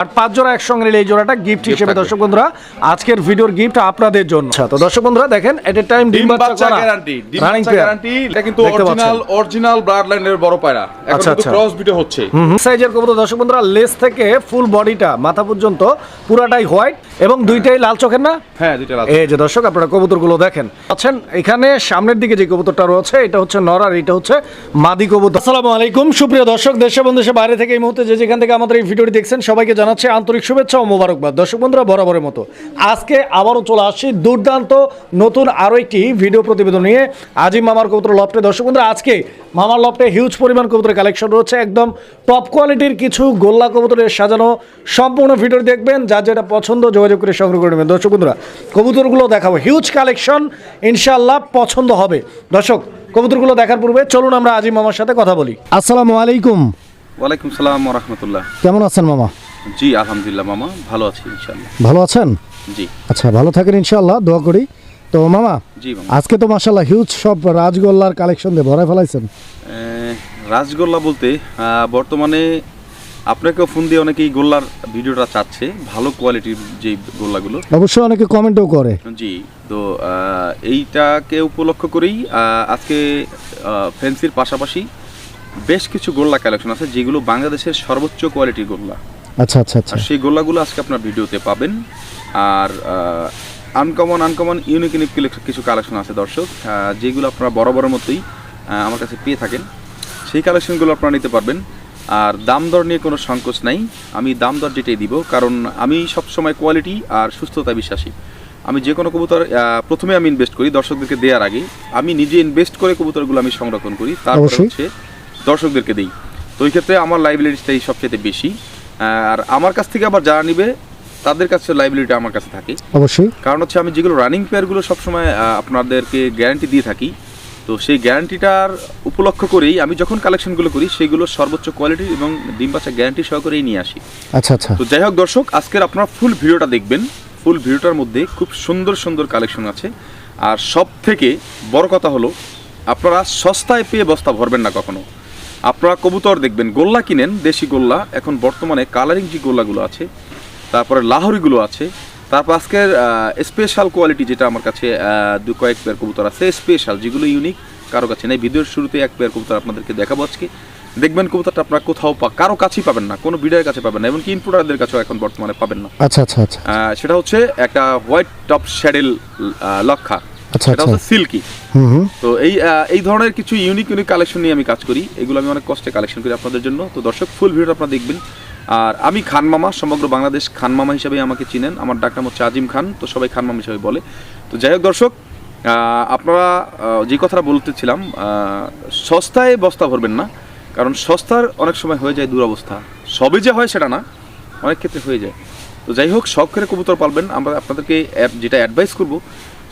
আর পাঁচ জোড়া একসঙ্গে নিলে এই জোড়াটা গিফট হিসেবে দর্শক বন্ধুরা আজকের ভিডিওর গিফট আপনাদের জন্য। আচ্ছা, তো দর্শক বন্ধুরা দেখেন এট এ টাইম ডিম বাচ্চা গ্যারান্টি ডিম বাচ্চা গ্যারান্টি এটা কিন্তু অরিজিনাল অরিজিনাল ব্লাড লাইনের বড় পায়রা। এখন আচ্ছা, কিন্তু আচ্ছা। ক্রস বিটে হচ্ছে। সাইজের কবুতর। দর্শক বন্ধুরা লেস থেকে ফুল বডিটা মাথা পর্যন্ত পুরাটাই হোয়াইট এবং দুইটাই লাল চোখের না? হ্যাঁ দুইটা লাল এই যে দর্শক আপনারা কবুতরগুলো দেখেন। আছেন এখানে সামনের দিকে যে কবুতরটা রয়েছে এটা হচ্ছে নর আর এটা হচ্ছে মাদি কবুতর। আসসালামু আলাইকুম। সুপ্রিয় দর্শক দেশ দেশের বাইরে থেকে এই মুহূর্তে যে যেখান থেকে আমাদের এই ভিডিওটি দেখছেন সবাইকে জানাচ্ছে আন্তরিক শুভেচ্ছা ও মোবারকবাদ। দর্শক বন্ধুরা বরাবরের মতো। আজকে আবারও চলে আসছি দুর্দান্ত নতুন আরও একটি ভিডিও প্রতিবেদন নিয়ে। আজিম মামার কবুতর লফটে। দর্শক বন্ধুরা আজকে মামার লফটে হিউজ পরিমাণ কবুতরের কালেকশন রয়েছে। একদম টপ কোয়ালিটির কিছু গোল্লা কবুতরের সাজানো সম্পূর্ণ ভিডিও দেখবেন। যার যেটা পছন্দ যোগাযোগ করে সংগ্রহ করে নেবেন। দর্শক বন্ধুরা কবুতরগুলো দেখাবো। হিউজ কালেকশন ইনশাল্লাহ পছন্দ হবে। দর্শক কবুতরগুলো দেখার পূর্বে চলুন আমরা আজিম মামার সাথে কথা বলি। আসসালামু আলাইকুম। ওয়ালাইকুম সালাম রহমতুল্লাহ। কেমন আছেন মামা? জি আলহামদুলিল্লাহ মামা। ভালো আছি ইনশাল্লাহ ভালো আছেন? জি। আচ্ছা ভালো থাকেন ইনশাল্লাহ দোয়া করি। তো মামা জি মামা। আজকে তো মাসাল্লাহ হিউজ সব রাজগোল্লার কালেকশন দিয়ে ভরাই ফেলাইছেন। রাজগোল্লা বলতে বর্তমানে আপনাকেও ফোন দিয়ে অনেকেই গোল্লার ভিডিওটা চাচ্ছে ভালো কোয়ালিটির যে গোল্লাগুলো। অবশ্যই অনেকে কমেন্টও করে। জি তো এইটাকে উপলক্ষ করেই আজকে ফেন্সির পাশাপাশি বেশ কিছু গোল্লা কালেকশন আছে যেগুলো বাংলাদেশের সর্বোচ্চ কোয়ালিটির গোল্লা। আচ্ছা আচ্ছা আচ্ছা। সেই গোল্লাগুলো আজকে আপনার ভিডিওতে পাবেন। আর আনকমন আনকমন ইউনিক ইউনিক কিছু কালেকশন আছে দর্শক। যেগুলো আপনারা বড় বড় মতোই আমার কাছে পেয়ে থাকেন। সেই কালেকশনগুলো আপনারা নিতে পারবেন। আর দাম দর নিয়ে কোনো সংকোচ নাই। আমি দাম দর যেটাই দিব কারণ আমি সবসময় কোয়ালিটি আর সুস্থতা বিশ্বাসী। আমি যে কোনো কবুতর প্রথমে আমি ইনভেস্ট করি দর্শকদেরকে দেওয়ার আগে। আমি নিজে ইনভেস্ট করে কবুতরগুলো আমি সংরক্ষণ করি। তারপরে। হচ্ছে দর্শকদেরকে দিই। তো ওই ক্ষেত্রে আমার লাইব্রেরিটাই সবচেয়ে বেশি। আর আমার কাছ থেকে আবার যারা নিবে তাদের কাছে লাইব্রেরিটা আমার কাছে থাকে। অবশ্যই। কারণ হচ্ছে আমি যেগুলো রানিং পেয়ারগুলো সবসময় আপনাদেরকে গ্যারান্টি দিয়ে থাকি তো সেই গ্যারান্টিটার উপলক্ষ করেই আমি যখন কালেকশনগুলো করি সেগুলো সর্বোচ্চ কোয়ালিটি এবং ডিম বাচ্চা গ্যারান্টি সহকারেই নিয়ে আসি। আচ্ছা আচ্ছা। তো যাই হোক দর্শক আজকের আপনারা ফুল ভিডিওটা দেখবেন। ফুল ভিডিওটার মধ্যে খুব সুন্দর সুন্দর কালেকশন আছে। আর সব থেকে বড় কথা হলো আপনারা সস্তায় পেয়ে বস্তা ভরবেন না কখনো। আপনারা কবুতর দেখবেন গোল্লা কিনেন দেশি গোল্লা এখন বর্তমানে কালারিং যে গোল্লাগুলো আছে তারপরে লাহোরিগুলো আছে তারপর আজকের স্পেশাল কোয়ালিটি যেটা আমার কাছে দু কয়েক পেয়ার কবুতর আছে স্পেশাল যেগুলো ইউনিক কারও কাছে নেই। ভিডিওর শুরুতে এক পেয়ার কবুতর আপনাদেরকে দেখাবো আজকে। দেখবেন কবুতরটা আপনারা কোথাও পা কারও কাছেই পাবেন না কোনো বিডারের কাছে পাবেন না এমনকি ইনপুটারদের কাছেও এখন বর্তমানে পাবেন না। আচ্ছা আচ্ছা আচ্ছা। সেটা হচ্ছে একটা হোয়াইট টপ শ্যাডেল লক্ষা। আচ্ছা। হচ্ছে সিল্কি তো এই এই ধরনের কিছু ইউনিক ইউনিক কালেকশন নিয়ে আমি কাজ করি। এগুলো আমি অনেক কষ্টে কালেকশন করি আপনাদের জন্য। তো দর্শক ফুল ভিডিও আপনারা দেখবেন। আর আমি খান মামা সমগ্র বাংলাদেশ খান মামা হিসেবে আমাকে চিনেন। আমার ডাক নাম হচ্ছে আজিম খান তো সবাই খান মামা হিসেবে বলে। তো যাই হোক দর্শক আপনারা যে কথাটা বলতেছিলাম সস্তায় বস্তা ভরবেন না। কারণ সস্তার অনেক সময় হয়ে যায় দুরবস্থা। সবই যে হয় সেটা না অনেক ক্ষেত্রে হয়ে যায়। তো যাই হোক শখ করে কবুতর পালবেন। আমরা আপনাদেরকে অ্যাপ যেটা অ্যাডভাইস করব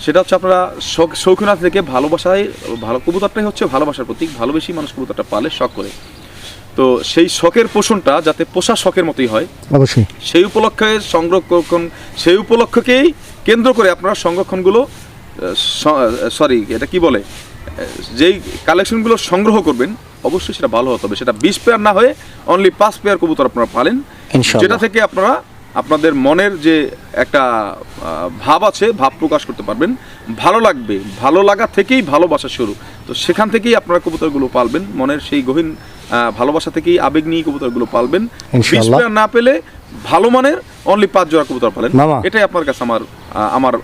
সেটা হচ্ছে আপনারা শখ শৌখিনতা থেকে ভালোবাসায় ভালো কবুতরটাই হচ্ছে ভালোবাসার প্রতীক। ভালোবেসেই মানুষ কবুতরটা পালে শখ করে। তো সেই শখের পোষণটা যাতে পোষা শখের মতোই হয় অবশ্যই। সেই উপলক্ষে সংরক্ষণ সেই উপলক্ষকেই কেন্দ্র করে আপনারা সংরক্ষণগুলো সরি এটা কি বলে? যেই কালেকশনগুলো সংগ্রহ করবেন অবশ্যই সেটা ভালো হতে হবে। সেটা বিশ পেয়ার না হয়ে অনলি পাঁচ পেয়ার কবুতর আপনারা পালেন। যেটা থেকে আপনারা আপনাদের মনের যে একটা ভাব আছে ভাব প্রকাশ করতে পারবেন। ভালো লাগবে ভালো লাগা থেকেই ভালোবাসা শুরু। তো সেখান থেকেই আপনারা কবুতরগুলো পালবেন। মনের সেই গহীন ভালোবাসা থেকেই আবেগ নিয়ে কবুতরগুলো পালবেন। না পেলে ভালো মানের অনলি পাঁচ জোড়া কবুতর পালেন। এটাই আপনার কাছে আমার আমার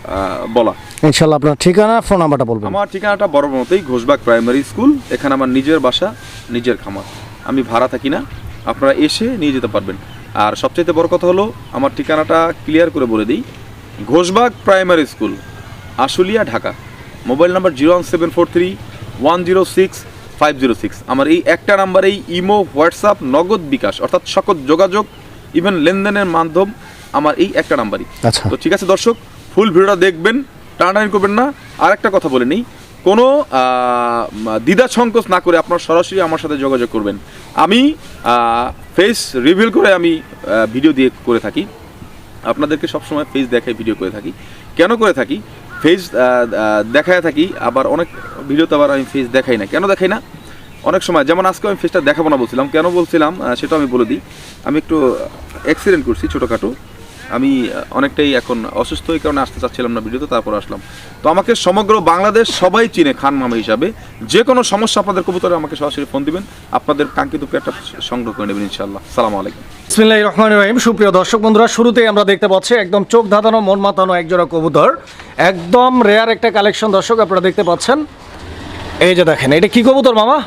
বলা। ইনশাল্লাহ আপনার ঠিকানা ফোন নাম্বারটা বলবেন। আমার ঠিকানাটা বড় মতেই ঘোষবাগ প্রাইমারি স্কুল। এখানে আমার নিজের বাসা নিজের খামার। আমি ভাড়া থাকি না। আপনারা এসে নিয়ে যেতে পারবেন। আর সবচাইতে বড় কথা হলো আমার ঠিকানাটা ক্লিয়ার করে বলে দিই। Ghoshbag primary school Ashulia Dhaka. Mobile number zero one seven four three one zero six five zero six. আমার এই একটা নাম্বারেই ইমো হোয়াটসঅ্যাপ নগদ বিকাশ অর্থাৎ সকল যোগাযোগ ইভেন লেনদেনের মাধ্যম আমার এই একটা নাম্বারই। আচ্ছা। তো ঠিক আছে দর্শক ফুল ভিডিওটা দেখবেন টানাটানি করবেন না। আর একটা কথা বলে নিই কোনো দ্বিধা সংকোচ না করে আপনার সরাসরি আমার সাথে যোগাযোগ করবেন। আমি ফেস রিভিল করে আমি ভিডিও দিয়ে করে থাকি। আপনাদেরকে সবসময় ফেস দেখায় ভিডিও করে থাকি। কেন করে থাকি? ফেস দেখায় থাকি, আবার অনেক ভিডিওতে আবার আমি ফেস দেখাই না। কেন দেখাই না? অনেক সময়, যেমন আজকে আমি ফেসটা দেখাবো না বলছিলাম। কেন বলছিলাম? সেটা আমি বলে দিই। আমি একটু অ্যাক্সিডেন্ট করছি ছোটোখাটো। আমি অনেকটাই এখন অসুস্থ এই কারণে আসতে চাচ্ছিলাম না ভিডিওতে, তারপর আসলাম। তো আমাকে সমগ্র বাংলাদেশ সবাই চিনে খান মামা হিসাবে। যে কোনো সমস্যা আপনাদের কবুতরে আমাকে সরাসরি ফোন দিবেন। আপনাদের কাঙ্ক্ষিত পেয়ারটা সংগ্রহ করে নেবেন ইনশাল্লাহ সালাম আলাইকুম। বিসমিল্লাহ রহমান রহিম। সুপ্রিয় দর্শক বন্ধুরা, শুরুতেই আমরা দেখতে পাচ্ছি একদম চোখ ধাঁধানো, মন মাতানো একজোড়া কবুতর। একদম রেয়ার একটা কালেকশন দর্শক আপনারা দেখতে পাচ্ছেন। এই যে দেখেন, এটা কি কবুতর মামা?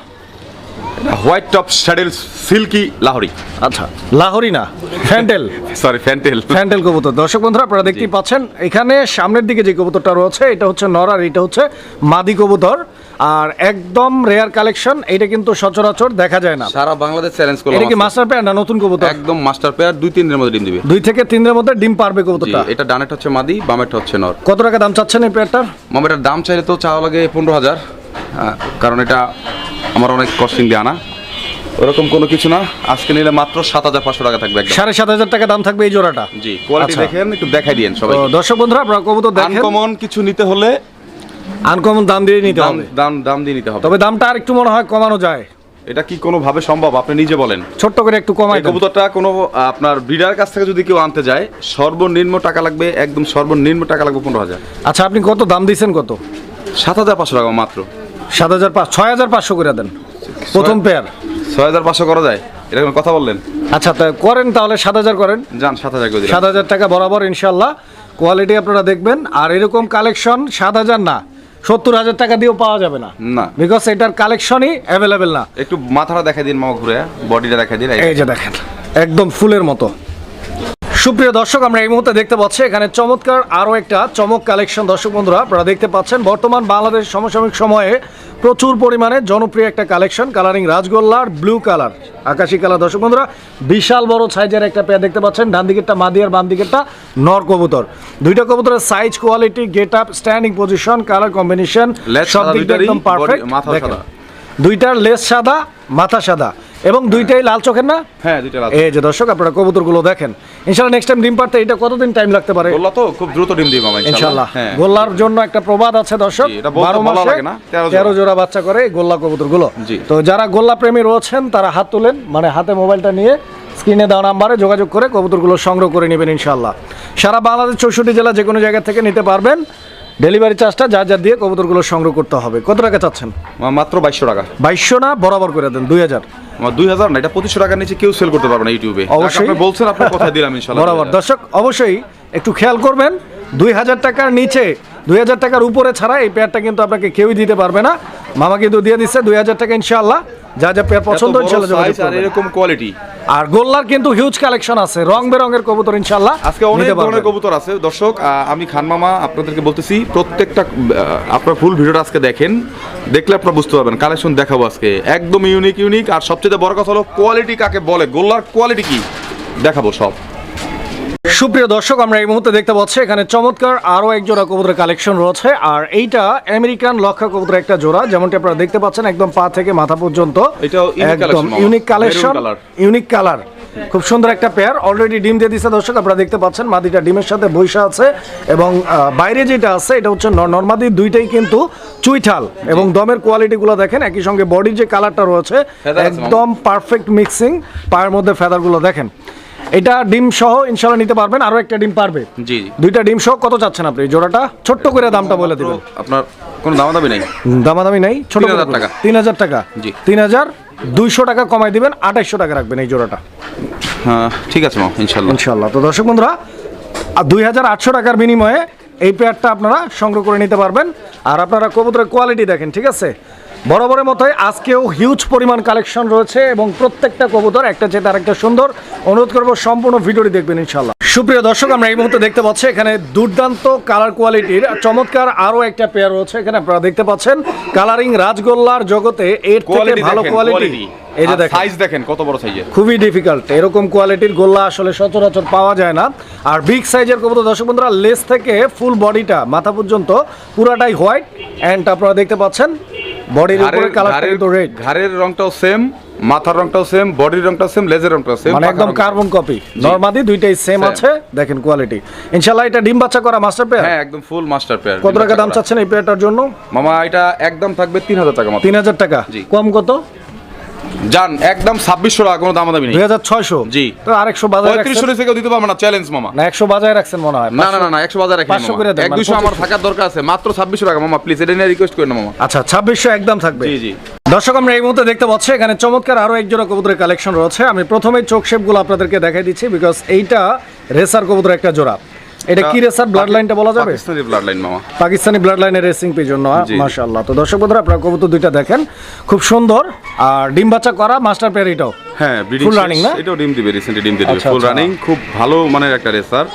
White top saddle silky Lahori. আচ্ছা লাহোরি না ফ্যান্টেল সরি ফ্যান্টেল ফ্যান্টেল কবুতর। দর্শক বন্ধুরা আপনারা দেখতেই পাচ্ছেন এখানে সামনের দিকে যে কবুতরটা রয়েছে এটা হচ্ছে নর আর এটা হচ্ছে মাদি কবুতর। আর একদম রেয়ার কালেকশন এটা কিন্তু সচরাচর দেখা যায় না। সারা বাংলাদেশ চ্যালেঞ্জ করলাম এটা কি মাস্টার পেয়ার না নতুন কবুতর? একদম মাস্টার পেয়ার দুই তিন দিনের মধ্যে ডিম দিবে। দুই থেকে তিন দিনের মধ্যে ডিম পারবে কবুতরটা। এটা ডানেরটা হচ্ছে মাদি বামেরটা হচ্ছে নর। কত টাকা দাম চাচ্ছেন এই পেয়ারটার মামের দাম চাইলে তো চাওয়া লাগে পনেরো হাজার। কারণ এটা আমার অনেক কস্টিং দিয়ে আনা। ওরকম কোনো কিছু না। আজকে নিলে মাত্র সাত হাজার পাঁচশো টাকা থাকবে সাড়ে সাত হাজার টাকা দাম থাকবে এই জোড়াটা? জি কোয়ালিটি আচ্ছা। দেখেন একটু দেখাই দিয়েন সবাই দর্শক বন্ধুরা আপনারা কবুতর দেখেন। কমন কিছু নিতে হলে আনকমন দাম দিয়ে নিতে হবে। দাম দাম দিয়ে নিতে হবে। তবে দামটা আর একটু মনে হয় কমানো যায়। এটা কি কোনোভাবে সম্ভব? আপনি নিজে বলেন। ছোট্ট করে একটু কমাই। কবুতরটা কোনো আপনার ব্রিডার কাছ থেকে যদি কেউ আনতে যায় সর্বনিম্ন টাকা লাগবে একদম সর্বনিম্ন টাকা লাগবে পনেরো হাজার। আচ্ছা আপনি কত? দাম দিয়েছেন কত? সাত হাজার পাঁচশো টাকা মাত্র। সাত হাজার পাঁচ ছয় হাজার পাঁচশো করে দেন। প্রথম পেয়ার ছয় হাজার পাঁচশো করা যায়? এরকম কথা বললেন? আচ্ছা তা করেন তাহলে সাত হাজার করেন। যান সাত হাজার করে সাত হাজার টাকা বরাবর ইনশাল্লাহ কোয়ালিটি আপনারা দেখবেন। আর এরকম কালেকশন সাত হাজার না। সত্তর হাজার টাকা দিয়েও পাওয়া যাবে না। না। বিকজ এটার কালেকশনই অ্যাভেলেবেল না। একটু মাথাটা দেখাই দিন মামা ঘুরে। বডিটা দেখাই দিন এই যে দেখেন একদম ফুলের মতো। সুপ্রিয় দর্শক আমরা এই মুহূর্তে দেখতে পাচ্ছি এখানে চমৎকার আরও একটা চমক কালেকশন দর্শক বন্ধুরা আপনারা দেখতে পাচ্ছেন বর্তমান বাংলাদেশ সমসাময়িক সময়ে প্রচুর পরিমাণে জনপ্রিয় একটা কালেকশন কালারিং রাজগোল্লার ব্লু কালার আকাশি কালার। দর্শক বন্ধুরা বিশাল বড় সাইজের একটা পেয়ার দেখতে পাচ্ছেন ডান দিকেরটা মাদি আর বাম দিকেরটা নর কবুতর। দুইটা কবুতরের size quality get up standing position colour combination সব সাদা দিক একদম পারফেক্ট সাদা। দুইটার লেস সাদা মাথা সাদা। এবং দুইটাই লাল চোখের না? হ্যাঁ দুইটা লাল এই যে দর্শক আপনারা কবুতরগুলো দেখেন। ইনশাল্লাহ নেক্সট টাইম ডিম পারতে এটা কতদিন টাইম লাগতে পারে? বলল তো খুব দ্রুত ডিম দিই মামা ইনশাল্লাহ। হ্যাঁ। গোল্লার জন্য একটা প্রবাদ আছে দর্শক। জি, এটা বলতে বারো ভালো মাসে লাগে না, তেরো জোড়া। বাচ্চা করে এই গোল্লা কবুতরগুলো। জি। তো যারা গোল্লা প্রেমী রয়েছেন তারা হাত তুলেন মানে হাতে মোবাইলটা নিয়ে স্ক্রিনে দেওয়া নাম্বারে যোগাযোগ করে কবুতরগুলো সংগ্রহ করে নেবেন ইনশাল্লাহ। সারা বাংলাদেশ চৌষট্টি জেলা যে কোনো জায়গা থেকে নিতে পারবেন। ডেলিভারি চার্জটা যা যা দিয়ে কবুতরগুলো সংগ্রহ করতে হবে। কত টাকা চাচ্ছেন? মাত্র বাইশশো টাকা। বাইশশো না বরাবর করে দেন দুই হাজার। আমার দুই হাজার না এটা পঁচিশশো টাকার নিচে কেউ সেল করতে পারবে না ইউটিউবে অবশ্যই। আপনি বলছেন আপনার কোথায় দিলাম ইনশাল্লাহ বরাবর। দর্শক অবশ্যই একটু খেয়াল করবেন দুই হাজার টাকার নিচে দুই হাজার টাকার উপরে ছাড়া এই পেয়ারটা কিন্তু আপনাকে কেউই দিতে পারবে না। মামা কিন্তু দিয়ে দিচ্ছে দুই হাজার টাকা ইনশাআল্লাহ। যা যা পেয়ার পছন্দ আর এরকম কোয়ালিটি আর গোল্লার কিন্তু হিউজ কালেকশন আছে রং বেরঙের কবুতর ইনশাল্লাহ আজকে অনেক ধরনের কবুতর আছে। দর্শক আমি খান মামা আপনাদেরকে বলতেছি প্রত্যেকটা আপনার ফুল ভিডিওটা আজকে দেখেন। দেখলে আপনারা বুঝতে পারবেন কালেকশন দেখাবো আজকে। একদম ইউনিক ইউনিক আর সবচেয়ে বড় কথা হলো কোয়ালিটি কাকে বলে? গোল্লার কোয়ালিটি কি? দেখাবো সব। সুপ্রিয় দর্শক আমরা এই মুহূর্তে দেখতে পাচ্ছি এখানে চমৎকার আরও এক জোড়া কবুতরের কালেকশন রয়েছে। আর এইটা আমেরিকান লক্ষা কবুতরের একটা জোড়া যেমনটি আপনারা দেখতে পাচ্ছেন একদম পা থেকে মাথা পর্যন্ত। একদম ইউনিক কালেকশন ইউনিক কালার খুব সুন্দর একটা পেয়ার অলরেডি ডিম দিয়ে দিচ্ছে দর্শক আপনারা দেখতে পাচ্ছেন মাদিটা ডিমের সাথে বৈশা আছে এবং বাইরে যেটা আছে এটা হচ্ছে নর্মাদি দুইটাই কিন্তু চুইঠাল এবং দমের কোয়ালিটিগুলো দেখেন একই সঙ্গে বডির যে কালারটা রয়েছে। একদম পারফেক্ট মিক্সিং পায়ের মধ্যে ফেদারগুলো দেখেন। এটা ডিম সহ ইনশাল্লাহ নিতে পারবেন আরও একটা ডিম পারবে। জি দুইটা ডিম সহ কত চাচ্ছেন আপনি? জোড়াটা ছোট্ট করে দামটা বলে দিবেন। আপনার কোনো দাম দাবি নাই দামাদামি নাই ছোট 3000 টাকা। তিন হাজার টাকা। জি। তিন হাজার দুইশো টাকা কমাই দিবেন আঠাইশশো টাকা রাখবেন এই জোড়াটা। হ্যাঁ ঠিক আছে ইনশাল্লাহ ইনশাল্লাহ তো দর্শক বন্ধুরা দুই হাজার আটশো টাকার বিনিময়ে এই পেয়ারটা আপনারা সংগ্রহ করে নিতে পারবেন। আর আপনারা কবুতরের কোয়ালিটি দেখেন ঠিক আছে? বরাবরের মতোই আজকেও হিউজ পরিমাণ কালেকশন রয়েছে এবং প্রত্যেকটা কবুতর, একটা চেয়ে তার একটা সুন্দর, অনুরোধ করব সম্পূর্ণ ভিডিওটি দেখবেন ইনশাল্লাহ সুপ্রিয় দর্শক আমরা এই মুহূর্তে দেখতে পাচ্ছি এখানে দুর্দান্ত কালার কোয়ালিটির চমৎকার আরও একটা পেয়ার রয়েছে। এখানে আপনারা দেখতে পাচ্ছেন কালারিং রাজগোল্লার জগতে এর থেকে ভালো কোয়ালিটি এই যে দেখেন। সাইজ দেখেন কত বড় সাইজের খুবই ডিফিকাল্ট এরকম কোয়ালিটির গোল্লা আসলে সচরাচর পাওয়া যায় না। আর বিগ সাইজের কবুতর দর্শক বন্ধুরা লেস থেকে ফুল বডিটা মাথা পর্যন্ত পুরাটাই হোয়াইট অ্যান্ড আপনারা দেখতে পাচ্ছেন বডির উপরে কালারটা কিন্তু রেড ঘাড়ের রংটাও সেম মাথার রংটাও সেম বডির রংটাও সেম লেজের রংটাও সেম মানে একদম কার্বন কপি নরমাদি দুইটাই সেম আছে দেখেন কোয়ালিটি ইনশাআল্লাহ এটা ডিম বাচ্চা করা মাস্টার পেয়ার হ্যাঁ একদম ফুল মাস্টার পেয়ার কত টাকা দাম চাচ্ছেন এই পেয়ারটার জন্য? মামা এটা একদম থাকবে তিন হাজার টাকা মাত্র তিন হাজার টাকা। জি। কম কত? যান একদম ছাব্বিশশো টাকা কোনো দামাদামি নেই। দুই হাজার ছয়শো? জি। তো আরেকশো বাজায় পঁয়ত্রিশশো থেকেও দিতে পারবে না চ্যালেঞ্জ মামা। না একশো বাজায় রাখছেন মনে হয়। না না না না একশো বাজার পাঁচশো করে এক মানে দুশো আমার থাকার দরকার আছে মাত্র ছাব্বিশশো টাকা মামা প্লিজ এটা নিয়ে রিকোয়েস্ট করেন মামা। আচ্ছা ছাব্বিশশো একদম থাকবে। জি, জি। দর্শক আমরা এই মুহূর্তে দেখতে পাচ্ছি এখানে চমৎকার আরও এক জোড়া কবুতরের কালেকশন রয়েছে। আমি প্রথমে চোখ শেপগুলো আপনাদেরকে দেখাই দিচ্ছি বিকজ এইটা রেসার কবুতর একটা জোড়া। এটা কি রেসার ব্লাড লাইনটা বলা যাবে? পাকিস্তানি ব্লাড লাইন মামা। পাকিস্তানি ব্লাড লাইনের রেসিং জন্য জি। মাশাআল্লাহ। তো দর্শক বন্ধুরা আপনারা কবুতর দুইটা দেখেন। খুব সুন্দর। আর ডিম বাচ্চা করা মাস্টার পেয়ার এটাও। হ্যাঁ Full running না? এটাও ডিম দিবে রিসেন্টলি ডিম দিবে। আচ্ছা, ফুল আচ্ছা। রানিং খুব ভালো মানের একটা রেসার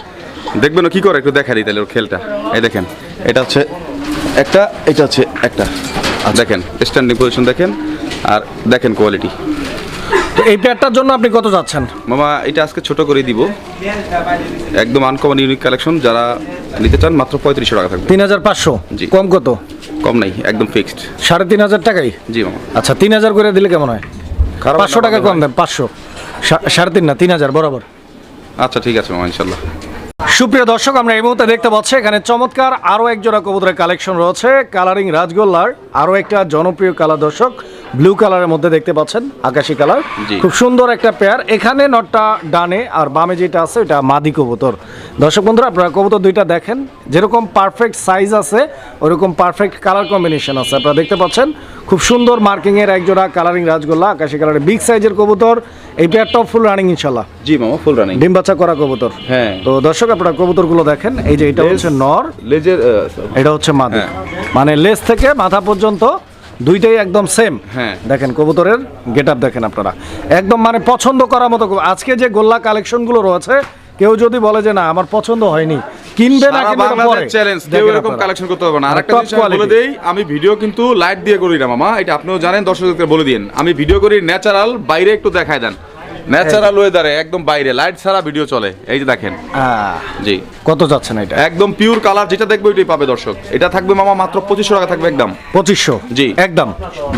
দেখবেন কি করে? একটু দেখা দিই তাহলে ওর খেলটা। এই দেখেন। এটা হচ্ছে একটা এটা হচ্ছে একটা। আচ্ছা। দেখেন স্ট্যান্ডিং পজিশন দেখেন। আর দেখেন কোয়ালিটি তো এই পেয়ারটার জন্য আপনি কত যাচ্ছেন? মামা এটা আজকে ছোট করে দিব। একদম আনকমন ইউনিক কালেকশন। যারা নিতে চান মাত্র পঁয়ত্রিশশো টাকা থাকবে। তিন হাজার পাঁচশো? জি। কম কত? কম নাই একদম ফিক্সড সাড়ে তিন হাজার টাকাই? জি মামা। আচ্ছা তিন হাজার করে দিলে কেমন হয়? পাঁচশো টাকা কম দেন পাঁচশো। সাড়ে তিন না তিন হাজার বরাবর। আচ্ছা ঠিক আছে মামা ইনশাল্লাহ। সুপ্রিয় দর্শক আমরা এই মুহূর্তে দেখতে পাচ্ছি এখানে চমৎকার আরও এক জোড়া কবুতরের কালেকশন রয়েছে কালারিং রাজগোল্লার আরও একটা জনপ্রিয় কালার দর্শক ব্লু কালারের মধ্যে দেখতে পাচ্ছেন আকাশি কালার খুব সুন্দর একটা পেয়ার এখানে নটটা ডানে আর বামে যেটা আছে এটা মাদি কবুতর। দর্শক বন্ধুরা আপনারা কবুতর দুইটা দেখেন। যেরকম পারফেক্ট সাইজ আছে ওরকম পারফেক্ট কালার কম্বিনেশন আছে। আপনারা দেখতে পাচ্ছেন খুব সুন্দর মার্কিং এর এক জোড়া কালারিং রাজগোল্লা আকাশি কালারের বিগ সাইজের কবুতর। এই পেয়ারটাও ফুল রানিং ইনশাল্লাহ জি মামা ফুল রানিং ডিম বাচ্চা করা কবুতর। হ্যাঁ। তো দর্শক আপনারা কবুতরগুলো দেখেন। এই যে এটা হচ্ছে নর। লেজের এটা হচ্ছে মাদি। হ্যাঁ। মানে লেজ থেকে মাথা পর্যন্ত দুইটাই একদম সেম হ্যাঁ। দেখেন কবুতরের গেট আপ দেখেন আপনারা। একদম মানে পছন্দ করার মতো আজকে যে গোল্লা কালেকশনগুলো রয়েছে কেউ যদি বলে যে না আমার পছন্দ হয়নি কিনবে না কিনবে পরে। চ্যালেঞ্জ কেউ এরকম কালেকশন করতে পারবে না। আরেকটা জিনিস বলে দেই আমি ভিডিও কিন্তু লাইট দিয়ে করি না মামা। এটা আপনিও জানেন দর্শকদের বলে দিন আমি ভিডিও করি ন্যাচারাল বাইরে একটু দেখায় দেন। ন্যাচারাল ওয়েদারে একদম বাইরে লাইট ছাড়া ভিডিও চলে। এই যে দেখেন। জি। কত যাচ্ছে না এটা? একদম পিওর কালার যেটা দেখবে ওইটাই পাবে দর্শক। এটা থাকবে মামা মাত্র পঁচিশশো টাকা থাকবে একদম। পঁচিশশো? জি। একদম?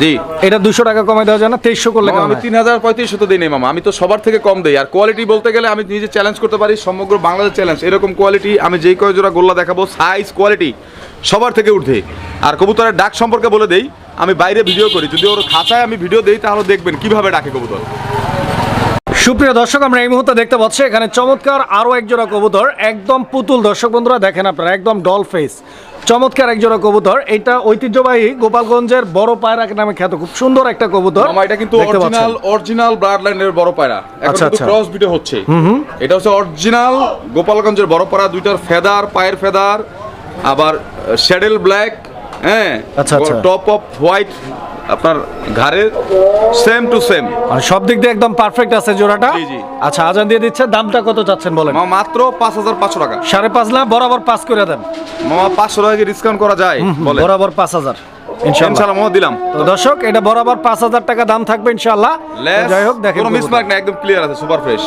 জি। এটা দুশো টাকা কমাই দেওয়া যায় না তেইশশো করলে আমি? তিন হাজার পঁয়ত্রিশশো তো দিই মামা আমি তো সবার থেকে কম দেই। আর কোয়ালিটি বলতে গেলে আমি নিজে চ্যালেঞ্জ করতে পারি সমগ্র বাংলাদেশ চ্যালেঞ্জ এরকম কোয়ালিটি আমি যেই কয় জোড়া গোল্লা দেখাবো সাইজ কোয়ালিটি সবার থেকে উঠে আর কবুতরের ডাক সম্পর্কে বলে দেই আমি বাইরে ভিডিও করি। যদি ওর খাঁচায় আমি ভিডিও দেই তাহলে দেখবেন কীভাবে ডাকে কবুতর। সুপ্রিয় দর্শক আমরা এই মুহূর্তে দেখতে পাচ্ছি এখানে চমৎকার আরও একজোড়া কবুতর একদম পুতুল। দর্শক বন্ধুরা দেখেন আপনারা একদম ডল ফেস চমৎকার একজোড়া কবুতর। এটা ঐতিহ্যবাহী গোপালগঞ্জের বড় পায়রা নামে খ্যাত। খুব সুন্দর একটা কবুতর। মামা এটা কিন্তু অরিজিনাল অরিজিনাল ব্লাড লাইনের বড় পায়রা। এখন আচ্ছা, কিন্তু আচ্ছা। ক্রস ভিডিও হচ্ছে। এটা হচ্ছে অরিজিনাল গোপালগঞ্জের বড় পায়রা দুইটার ফেদার পায়ের ফেদার আবার শ্যাডেল ব্ল্যাক হ্যাঁ আচ্ছা, আচ্ছা। টপ অফ হোয়াইট আপনার ঘাড়ের সেম টু সেম আর সব দিক দিয়ে একদম পারফেক্ট আছে জোড়াটা। জি, জি। আচ্ছা আজান দিয়ে দিচ্ছে দামটা কত চাচ্ছেন বলেন? মাত্র পাঁচ হাজার পাঁচশো টাকা। সাড়ে পাঁচ লাখ বরাবর পাস করে দেন। মামা পাঁচশো টাকা কি ডিসকাউন্ট করা যায়? বলে বরাবর পাঁচ হাজার। ইনশাআল্লাহ। দিলাম। তো দর্শক এটা বরাবর পাঁচ হাজার টাকা দাম থাকবে যাই হোক দেখেন কোনো কবুতর। মিসমার্ক না একদম ক্লিয়ার আছে সুপার ফ্রেশ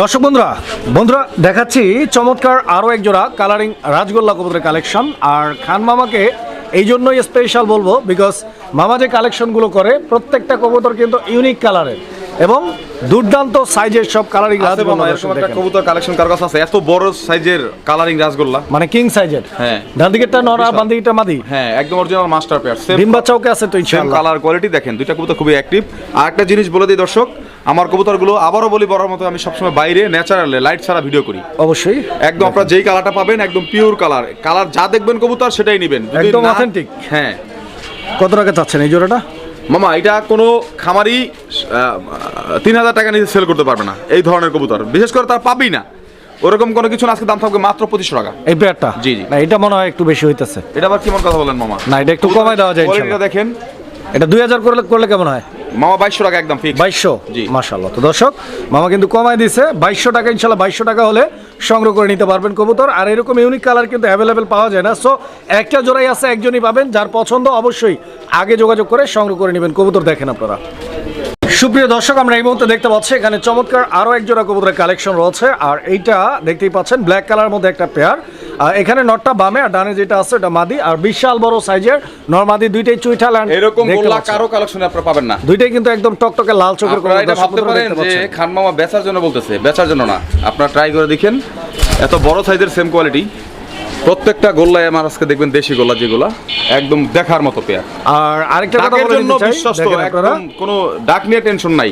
দর্শক বন্ধুরা বন্ধুরা দেখাচ্ছি চমৎকার আরও এক জোড়া কালারিং রাজগোল্লা কবুতরের কালেকশন আর খান মামাকে এই জন্যই স্পেশাল বলব বিকজ মামা যে কালেকশনগুলো করে প্রত্যেকটা কবুতর কিন্তু ইউনিক কালারের এবং দুর্দান্ত সাইজের সব কালারিং। কবুতর কালেকশন কার কাছে আছে? এত বড় সাইজের কালারিং রাসগোল্লা। মানে কিং সাইজের হ্যাঁ। ডান দিকেরটা নর বাম দিকেরটা মাদি। হ্যাঁ একদম অরিজিনাল মাস্টার পেয়ার সেম ডিম বাচ্চাওকে আছে তো ইনশাআল্লাহ। কালার কোয়ালিটি দেখেন দুইটা কবুতর খুবই অ্যাক্টিভ আর একটা জিনিস বলে দিই দর্শক আমার কবুতরগুলো আবারও বলি বড়ার মতো আমি সবসময় বাইরে ন্যাচারালে লাইট ছাড়া ভিডিও করি। অবশ্যই। একদম আপনারা যেই কালারটা পাবেন একদম পিওর কালার কালার যা দেখবেন কবুতর সেটাই নেবেন। একদম authentic। হ্যাঁ। কত টাকা চাচ্ছেন এই জোড়াটা? মামা এটা কোনো খামারি তিন হাজার টাকা নিয়ে সেল করতে পারবে না এই ধরনের কবুতর। বিশেষ করে তার পাবেই না। ওরকম কোনো কিছু আজকে দাম থাকবে মাত্র পঁচিশশো টাকা। এই পেয়ারটা জি, জি। না এটা মনে হয় একটু বেশি হইতেছে। এটা আবার কেমন কথা বলেন মামা? না এটা একটু কমাই দেওয়া যায় দেখেন। এটা দুই হাজার করলে করলে কেমন হয়? মামা বাইশশো টাকা একদম ফিক্স বাইশশো? জি। মাশাল্লাহ তো দর্শক মামা কিন্তু কমায় দিছে। বাইশশো টাকা ইনশাল্লাহ বাইশশো টাকা হলে সংগ্রহ করে নিতে পারবেন কবুতর। আর এরকম ইউনিক কালার কিন্তু অ্যাভেলেবেল পাওয়া যায় না। সো একটা জোড়াই আছে একজনই পাবেন। যার পছন্দ অবশ্যই আগে যোগাযোগ করে সংগ্রহ করে নেবেন। কবুতর দেখেন আপনারা। সুপ্রিয় দর্শক আমরা এই মুহূর্তে দেখতে পাচ্ছি এখানে চমৎকার আরও এক জোড়া কবুতরের কালেকশন রয়েছে আর এইটা দেখতেই পাচ্ছেন ব্ল্যাক কালার মধ্যে একটা পেয়ার এখানে নটটা বামে আর ডানে যেটা আছে ওটা মাদি আর বিশাল বড় সাইজের নরমাদি দুইটাই চুইঠাল এরকম গোল্লা। কারও কালেকশনে আপনারা পাবেন না দুইটাই কিন্তু একদম টকটকে লাল চোখের আপনারা এটা ভাবতে পারেন যে। খান মামা বেচার জন্য বলতেছে বেচার জন্য না আপনারা ট্রাই করে দেখেন এত বড় সাইজের সেম কোয়ালিটি প্রত্যেকটা গোল্লাই আমার আজকে দেখবেন দেশি গোল্লা যেগুলা একদম দেখার মতো পেয়ার। আর আরেকটা কথা বলে জন্য বিশ্বস্ত একদম কোনো ডাক নিয়ে টেনশন নাই।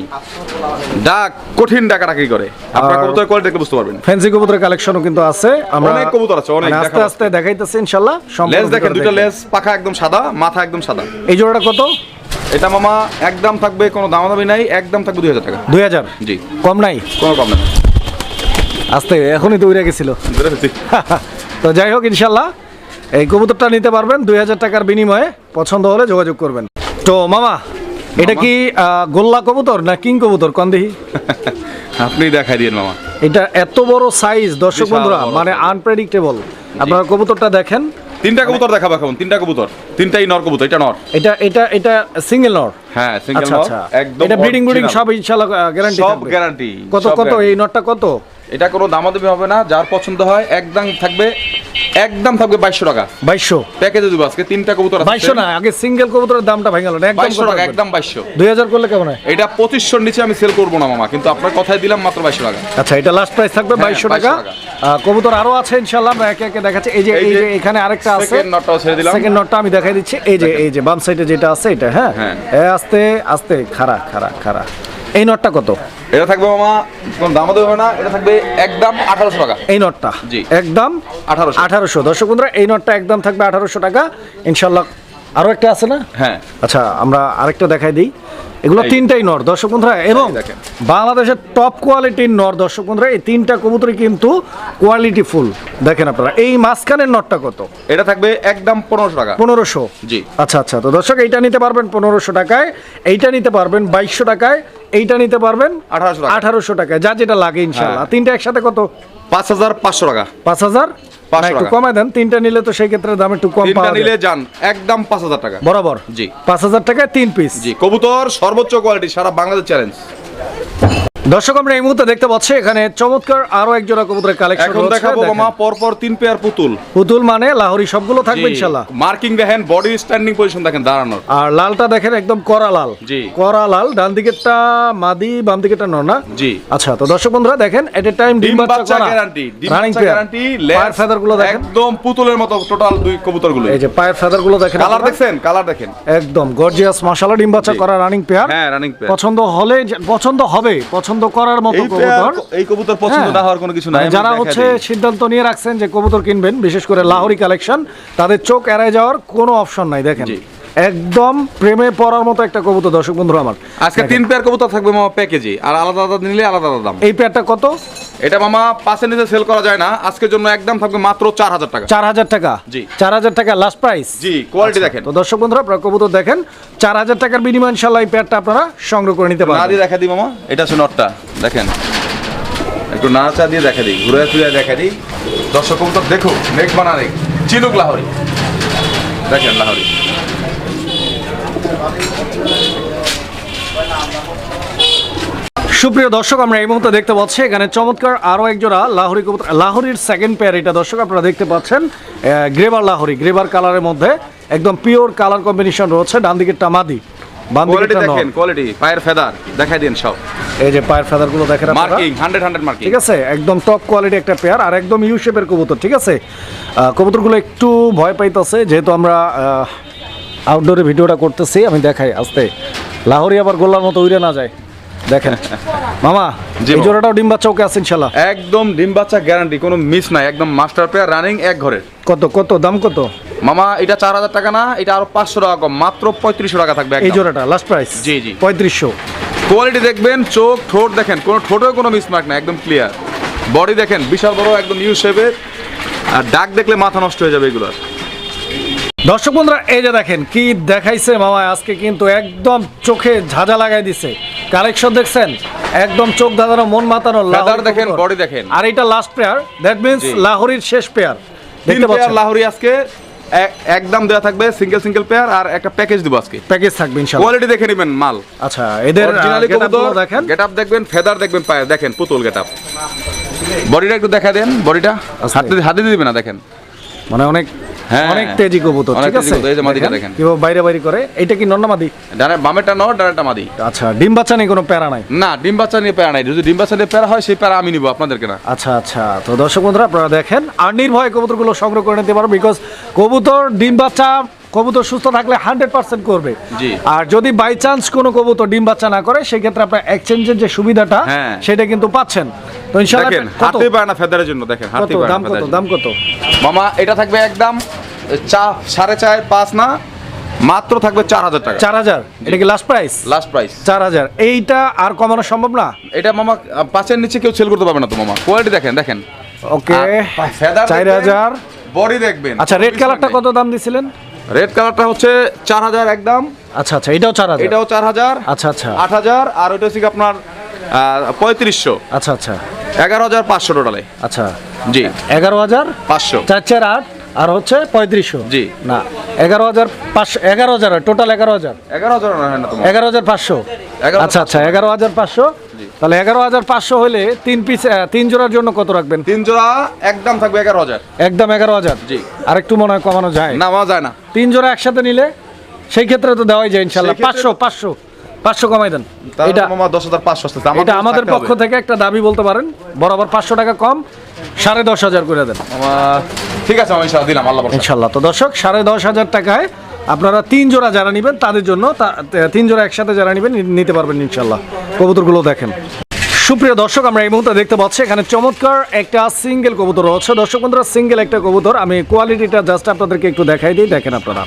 ডাক কঠিন ডাকাডাকি করে। আপনারা কবুতর কোয়ালিটি দেখলে বুঝতে পারবেন। ফ্যান্সি কবুতরের কালেকশনও কিন্তু আছে। আমরা অনেক কবুতর আছে, অনেক মানে আস্তে আস্তে দেখাইতেছি ইনশাআল্লাহ লেজ দেখেন দেখবেন। লেজ পাখা একদম সাদা মাথা একদম সাদা। এই জোড়াটা কত? এটা মামা একদম থাকবে কোনো দামাদামি নাই একদম থাকবে দুই হাজার টাকা। দুই হাজার? জি। কম নাই? কোনো কম নাই। আস্তে এখনই তো উড়ে গেছিল? তো যাই হোক ইনশাল্লাহ এই কবুতরটা নিতে পারবেন। দুই হাজার টাকার বিনিময়ে পছন্দ হলে যোগাযোগ করবেন। তো মামা এটা কি গোল্লা কবুতর না কিং কবুতর? কন্দেহি আপনি দেখাই দিন মামা। এটা এত বড় সাইজ দর্শক বন্ধুরা মানে আনপ্রেডিক্টেবল আপনারা কবুতরটা দেখেন। তিনটা কবুতর দেখাবো এখন তিনটা কবুতর। তিনটাই নর কবুতর এটা নর। এটা এটা এটা সিঙ্গেল নর হ্যাঁ সিঙ্গেল আচ্ছা নর আচ্ছা। একদম এটা ব্রিডিং ব্রিডিং সব ইনশাআল্লাহ গ্যারান্টি সব গ্যারান্টি কত কত? এই নটটা কত? এটা কোনো দামাদামি হবে না যার পছন্দ হয় একদম থাকবে একদম থাকবে বাইশশো টাকা। বাইশশো? প্যাকেজে দেবো আজকে তিনটা কবুতর বাইশশো না আগে সিঙ্গেল কবুতরের দামটা ভেঙে গেল বাইশশো টাকা একদম বাইশশো। দুই হাজার করলে কেমন হয়? এটা পঁচিশশোর নিচে আমি সেল করব না মামা কিন্তু আপনার কথাই দিলাম মাত্র বাইশশো টাকা। আচ্ছা এটা লাস্ট প্রাইস থাকবে হ্যাঁ, বাইশশো টাকা। কবুতর আরও আছে ইনশাল্লাহ আমরা একে একে দেখাচ্ছি। এই যে এই যে এখানে আরেকটা আছে। সেকেন্ড নটটাও ছেড়ে দিলাম। সেকেন্ড নটটা আমি দেখাই দিচ্ছি। এই যে এই যে বাম সাইডে যেটা আছে এটা হ্যাঁ? হ্যাঁ। আস্তে আস্তে খাড়া খাড়া খাড়া। এই নটটা কত? এটা থাকবে মামা কোন দামও দেবে না এটা থাকবে একদম আঠারোশো টাকা। এই নটটা? জি। একদম আঠারোশো। আঠারোশো। দর্শক বন্ধুরা এই নটটা একদম থাকবে আঠারোশো টাকা। ইনশাল্লাহ আরও একটা আছে না? হ্যাঁ। আচ্ছা আমরা আরেকটা দেখাই দিই। এগুলো তিনটাই নর দর্শক বন্ধুরা এবং দেখেন। বাংলাদেশের টপ কোয়ালিটির নর দর্শক বন্ধুরা এই তিনটা কবুতরই কিন্তু কোয়ালিটি ফুল দেখেন আপনারা এই মাঝখানের নরটা কত? এটা থাকবে একদম পনেরোশো টাকা। পনেরোশো? জি। আচ্ছা আচ্ছা তো দর্শক এইটা নিতে পারবেন পনেরোশো টাকায় এইটা নিতে পারবেন বাইশশো টাকায় এইটা নিতে পারবেন 1800 আঠারোশো টাকায় যা যেটা লাগে ইনশাল্লাহ হ্যাঁ। তিনটা একসাথে কত? পাঁচ হাজার পাঁচশো টাকা। পাঁচ হাজার? 500 একটু টাকা। কমায় দেন তিনটা নিলে তো সেই ক্ষেত্রে দাম একটু কম তিনটা নিলে যান একদম পাঁচ হাজার টাকা। বরাবর? জি। পাঁচ হাজার টাকায় তিন পিস জি কবুতর সর্বোচ্চ কোয়ালিটি সারা বাংলাদেশ চ্যালেঞ্জ দর্শক আমরা এই মুহূর্তে দেখতে পাচ্ছি এখানে চমৎকার আরও এক জোড়া কবুতরের কালেকশন এখন দেখাবো মামা পরপর তিন পেয়ার পুতুল। পুতুল মানে লাহোরি সবগুলো থাকবে ইনশাল্লাহ মার্কিং দেখেন বডি স্ট্যান্ডিং পজিশন দেখেন দাঁড়ানোর। আর লালটা দেখেন একদম করা লাল। জি। করা লাল ডান দিকেরটা মাদি বাম দিকেরটা নর না? জি। আচ্ছা তো দর্শক বন্ধুরা দেখেন এট এ টাইম ডিম বাচ্চা গ্যারান্টি ডিম বাচ্চা গ্যারান্টি পায়ের ফেদারগুলো দেখেন। একদম পুতুলের মতো টোটাল দুই কবুতরগুলো এই যে পায়ের ফেদারগুলো দেখেন কালার। দেখছেন? কালার দেখেন। একদম গর্জিয়াস মাশাআল্লাহ ডিম বাচ্চা করা রানিং পেয়ার হ্যাঁ রানিং পেয়ার পছন্দ হলে পছন্দ হবে পছন্দ করার মতো কবুতর এই কবুতর পছন্দ হ্যাঁ। না হওয়ার কোনো কিছু নাই মানে যারা হচ্ছে সিদ্ধান্ত নিয়ে রাখছেন যে কবুতর কিনবেন বিশেষ করে লাহোরি কালেকশন তাদের চোখ এড়ায় যাওয়ার কোনো অপশন নাই দেখেন। একদম প্রেমে পড়ার মতো একটা কবুতর দর্শক বন্ধু আমার। আজকে তিন পেয়ার কবুতর থাকবে মামা প্যাকেজে আর আলাদা আলাদা নিলে আলাদা আলাদা দাম। এই পেয়ারটা কত? এটা মামা পাশে নিচে সেল করা যায় না। আজকের জন্য একদম থাকবে মাত্র চার হাজার টাকা। চার হাজার টাকা? জি। চার হাজার টাকা লাস্ট প্রাইস জি কোয়ালিটি দেখেন। তো দর্শক বন্ধুরা আপনারা কবুতর দেখেন। চার হাজার টাকার বিনিময় ইনশাল্লাহ এই পেয়ারটা আপনারা সংগ্রহ করে নিতে পারেন দিয়ে দেখা দিই মামা। এটা হচ্ছে নটটা দেখেন। একটু নাচা দিয়ে দেখা দিই। ঘুরে ফিরে দেখা দিই। দর্শক কবুতর দেখো নেক বানা নেক চিনুক লাহরি। দেখেন লাহরি। সুপ্রিয় দর্শক আমরা এই মুহূর্তে দেখতে পাচ্ছি এখানে চমৎকার আরও এক জোড়া লাহোরি কবুতর লাহোরির সেকেন্ড পেয়ার এটা দর্শক আপনারা দেখতে পাচ্ছেন গ্রেবার লাহোরি গ্রেবার কালারের মধ্যে একদম পিওর কালার কম্বিনেশন রয়েছে ডান দিকেরটা মাদি বাম কোয়ালিটি দিকেরটা নর। দেখেন কোয়ালিটি পায়ের ফেদার দেখাই দিন সব। এই যে পায়ের ফেদারগুলো দেখেন মার্কিং হান্ড্রেড হান্ড্রেড মার্কিং ঠিক আছে একদম টপ কোয়ালিটি একটা পেয়ার আর একদম ইউ শেপের কবুতর ঠিক আছে? আহ, কবুতরগুলো একটু ভয় পাইতেছে যেহেতু আমরা আউটডোরে ভিডিওটা করতেছি আমি দেখাই আস্তে। লাহোরি আবার গোল্লার মতো উড়ে না যায়। দেখেন। মামা এই। জোড়াটাও ডিম বাচ্চা ওকে আছে ইনশাল্লাহ একদম ডিম বাচ্চা গ্যারান্টি কোনো মিস নাই। একদম মাস্টার পেয়ার রানিং এক ঘরের। কত কত দাম কত? মামা এটা চার হাজার টাকা না এটা আরও পাঁচশো টাকা কম। মাত্র পঁয়ত্রিশশো টাকা থাকবে এই। জোড়াটা লাস্ট প্রাইস জি, জি। পঁয়ত্রিশশো। কোয়ালিটি দেখবেন চোখ ঠোঁট দেখেন। কোনো ঠোঁটেও কোনো মিসমার্ক না একদম ক্লিয়ার বডি দেখেন বিশাল বড় একদম ইউ শেপের আর ডাক দেখলে মাথা নষ্ট হয়ে যাবে এগুলোর। দর্শক বন্ধুরা এই যে দেখেন কি দেখাইছে মামা আজকে কিন্তু একদম চোখে ঝাঁঝা লাগাই দিছে। কালেকশন দেখছেন? একদম চোখ দাদানো মন মাতানো লাহোরি দেখেন, কবুতর। body দেখেন। আর এটা লাস্ট পেয়ার দ্যাট মিন্স লাহোরির শেষ পেয়ার দেখতে পাচ্ছেন? লাহোরি আজকে একদম দেওয়া থাকবে সিঙ্গেল সিঙ্গেল পেয়ার আর একটা প্যাকেজ দিব আজকে। প্যাকেজ থাকবে ইনশাআল্লাহ কোয়ালিটি দেখে নেবেন মাল। আচ্ছা এদের অরিজিনালি গুলো দেখেন। গেট আপ দেখবেন ফেদার দেখবেন পায়ে। দেখেন পুতুল গেট আপ বডিটা একটু দেখা দেন বডিটা আস্তে। হাতে হাতে দিবে না দেখেন। মানে অনেক হ্যাঁ। অনেক তেজি কবুতর ঠিক আছে? এই যে মাদিটা দেখেন। কীভাবে বাইরে বাইরে করে এটা কি নন্না মাদি? ডানে বামেটা নর ডানেরটা মাদি। আচ্ছা ডিম বাচ্চা নেই কোনো প্যারা নাই? না ডিম বাচ্চা নিয়ে প্যারা নাই। যদি ডিম বাচ্চা নিয়ে প্যারা হয় সেই প্যারা আমি নিব আপনাদেরকে না। আচ্ছা আচ্ছা তো দর্শক বন্ধুরা আপনারা দেখেন আর নির্ভয় কবুতরগুলো সংগ্রহ করে নিতে পারো বিকজ কবুতর ডিম বাচ্চা কবুতর সুস্থ থাকলে হান্ড্রেড পার্সেন্ট করবে। আর যদি বাই চান্স কোনো কবুতর ডিম বাচ্চা না করে সেক্ষেত্রে আপনার এক্সচেঞ্জের যে সুবিধাটা হ্যাঁ। সেটা কিন্তু পাচ্ছেন। তো ইনশাআল্লাহ হাতে পারে না ফেদারের জন্য দেখেন হাতে পারে দাম কত? দাম কত? মামা এটা থাকবে একদম চা সাড়ে চার পাঁচ না মাত্র থাকবে চার হাজার টাকা। চার হাজার? এটা কি লাস্ট প্রাইস লাস্ট প্রাইস চার হাজার। এইটা আর কমানো সম্ভব না? এটা মামা পাঁচের নিচে কেউ সেল করতে পারবে না তো মামা। কোয়ালিটি দেখেন দেখেন। ওকে চার হাজার। বডি দেখবেন। আচ্ছা রেড কালারটা কত দাম দিছিলেন? রেড কালারটা হচ্ছে চার হাজার একদম। আচ্ছা আচ্ছা এটাও চার হাজার? এটাও চার হাজার আচ্ছা আচ্ছা। আট হাজার আর ওইটা হচ্ছে আপনার পঁয়ত্রিশশো। আচ্ছা আচ্ছা। এগারো হাজার পাঁচশো টোটালে আচ্ছা। জি। এগারো হাজার পাঁচশো। চার চার আট আর হচ্ছে পঁয়ত্রিশশো। জি। না এগারো হাজার পাঁচশো এগারো হাজার টোটাল এগারো হাজার। এগারো হাজার না না তোমার। এগারো হাজার পাঁচশো। 11,500 আচ্ছা আচ্ছা এগারো হাজার পাঁচশো। তাহলে এগারো হাজার পাঁচশো হলে তিন পিস তিন জোড়ার জন্য কত রাখবেন? তিন জোড়া একদম থাকবে এগারো হাজার। একদম এগারো হাজার? জি। আর একটু মনে হয় কমানো যায়। না যায় না। তিন জোড়া একসাথে নিলে সেই ক্ষেত্রে তো দেওয়াই যায় ইনশাল্লাহ। পাঁচশো পাঁচশো পাঁচশো কমাই দেন। এটা দশ হাজার পাঁচশো এটা আমাদের পক্ষ থেকে একটা দাবি বলতে পারেন। বরাবর পাঁচশো টাকা কম সাড়ে দশ হাজার করে দেন। ঠিক আছে আমি দিলাম আল্লাহ ইনশাল্লাহ তো দর্শক সাড়ে দশ হাজার টাকায় আপনারা তিন জোড়া যারা নেবেন তাদের জন্য তিন জোড়া একসাথে যারা নেবেন নিতে পারবেন ইনশাল্লাহ। কবুতরগুলো দেখেন। সুপ্রিয় দর্শক আমরা এই মুহূর্তে দেখতে পাচ্ছি এখানে চমৎকার একটা সিঙ্গেল কবুতর রয়েছে। দর্শক বন্ধুরা সিঙ্গেল একটা কবুতর। আমি কোয়ালিটিটা জাস্ট আপনাদেরকে একটু দেখাই দিই দেখেন আপনারা।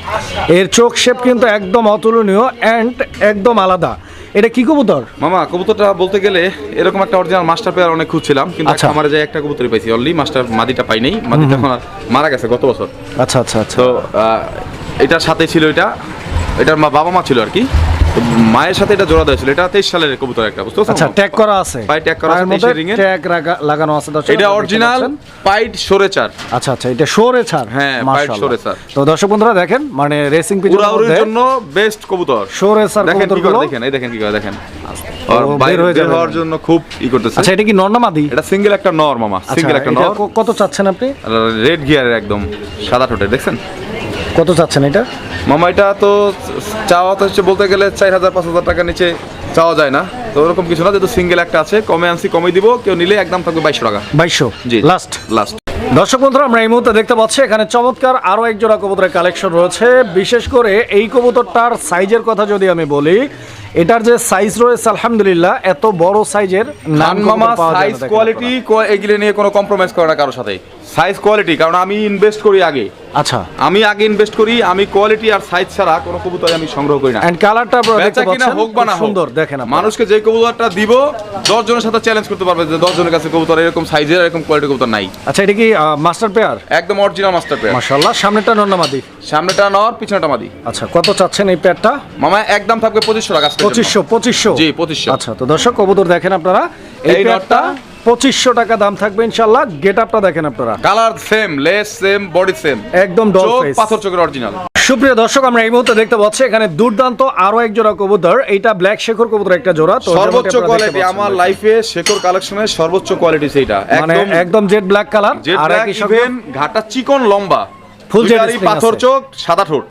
এর চোখ শেপ কিন্তু একদম অতুলনীয় অ্যান্ড একদম আলাদা। এটা কি কবুতর? মামা কবুতরটা বলতে গেলে এরকম একটা অরিজিনাল মাস্টার পেয়ার অনেক খুঁজছিলাম কিন্তু আচ্ছা। আমার যে একটা কবুতরই পাইছি। অনলি মাস্টার মাদিটা পাইনি মাদিটা এখন মারা গেছে গত বছর। আচ্ছা আচ্ছা আচ্ছা। তো এটার সাথে ছিল এটা। এটার মা বাবা মা ছিল আর কি। তো মায়ের সাথে এটা জোড়া দেওয়া ছিল। এটা তেইশ সালের কবুতর একটা বুঝতে পারছ আচ্ছা ট্যাগ করা আছে। পায়ে tag করা আছে, মধ্যে 23 ট্যাগ লাগানো আছে দর্শক এটা অরিজিনাল। পাইট সরেচার আচ্ছা আচ্ছা এটা ছাড় হ্যাঁ, মাশাআল্লাহ। white সরে তো দর্শক বন্ধুরা দেখেন মানে রেসিং উড়াউড়ির মধ্যে জন্য বেস্ট কবুতর। ছাড় দেখেন কি করে দেখেন এই দেখেন কি করে দেখেন। আর বাইরে হয়ে বের হওয়ার জন্য খুব ই করতেছে। আচ্ছা এটা কি নর্নামাদি এটা সিঙ্গেল একটা নর মামা। সিঙ্গেল একটা নর। কত চাচ্ছেন আপনি? রেড গিয়ারের একদম সাদা ঠোঁটে দেখছেন? কত চাচ্ছেন এটা? মামা এটা তো চাওয়া তো হচ্ছে বলতে গেলে চার হাজার পাঁচ হাজার টাকার নিচে চাওয়া যায় না। তো ওরকম কিছু না যেহেতু সিঙ্গেল একটা আছে কমে আনছি কমে দিব কেউ নিলে একদম থাকবে বাইশশো টাকা। বাইশশো? জি। লাস্ট লাস্ট দর্শক বন্ধুরা আমরা এই মুহূর্তে দেখতে পাচ্ছি এখানে চমৎকার আরও এক জোড়া কবুতরের কালেকশন রয়েছে। বিশেষ করে এই কবুতরটার সাইজের কথা যদি আমি বলি এটার যে সাইজ রয়েছে আলহামদুলিল্লাহ এত বড় সাইজের নাম নান মামা সাইজ কোয়ালিটি এগুলো নিয়ে কোনো কম্প্রোমাইজ করে না কারোর সাথে সাইজ কোয়ালিটি কারণ আমি ইনভেস্ট করি আগে। আচ্ছা। আমি আগে ইনভেস্ট করি আমি কোয়ালিটি আর সাইজ ছাড়া কোনো কবুতর আমি সংগ্রহ করি না। এন্ড কালারটা দেখতে বেচা কিনা পাচ্ছেন? হোক বা না সুন্দর দেখেন। মানুষকে যে কবুতরটা দিব দশ জনের সাথে চ্যালেঞ্জ করতে পারবে যে দশ জনের কাছে কবুতর এরকম সাইজের এরকম কোয়ালিটি কবুতর নাই। আচ্ছা এটা কি মাস্টার পেয়ার একদম অরিজিনাল মাস্টার পেয়ার মাশাআল্লাহ সামনেটা নর্নামাদি সামনেটা নর পিছনেটা মাদি আচ্ছা কত চাচ্ছেন এই পেয়ারটা মামা একদম থাকবে পঁচিশশো টাকা আজকের জন্য। পঁচিশশো পঁচিশশো। জি, 2500 আচ্ছা তো দর্শক কবুতর দেখেন আপনারা। এই এই পেয়ারটা পঁচিশশো টাকা দাম থাকবে ইনশাল্লাহ। গেট আপটা দেখেন আপনারা। Colour same lace same body same একদম ডল ফেস পাথর চোখের অরিজিনাল সুপ্রিয় দর্শক আমরা এই মুহূর্তে দেখতে পাচ্ছি এখানে দুর্দান্ত আরও এক জোড়া কবুতর। এইটা ব্ল্যাক শেখর কবুতর একটা জোড়া। তো সর্বোচ্চ কোয়ালিটি আমার লাইফে শেখর কালেকশনের সর্বোচ্চ কোয়ালিটি সেইটা মানে একদম একদম জেড ব্ল্যাক কালার আর একই ইভেন ঘাটা চিকন লম্বা। ফুল spring পাথর চোখ সাদা ঠোঁট।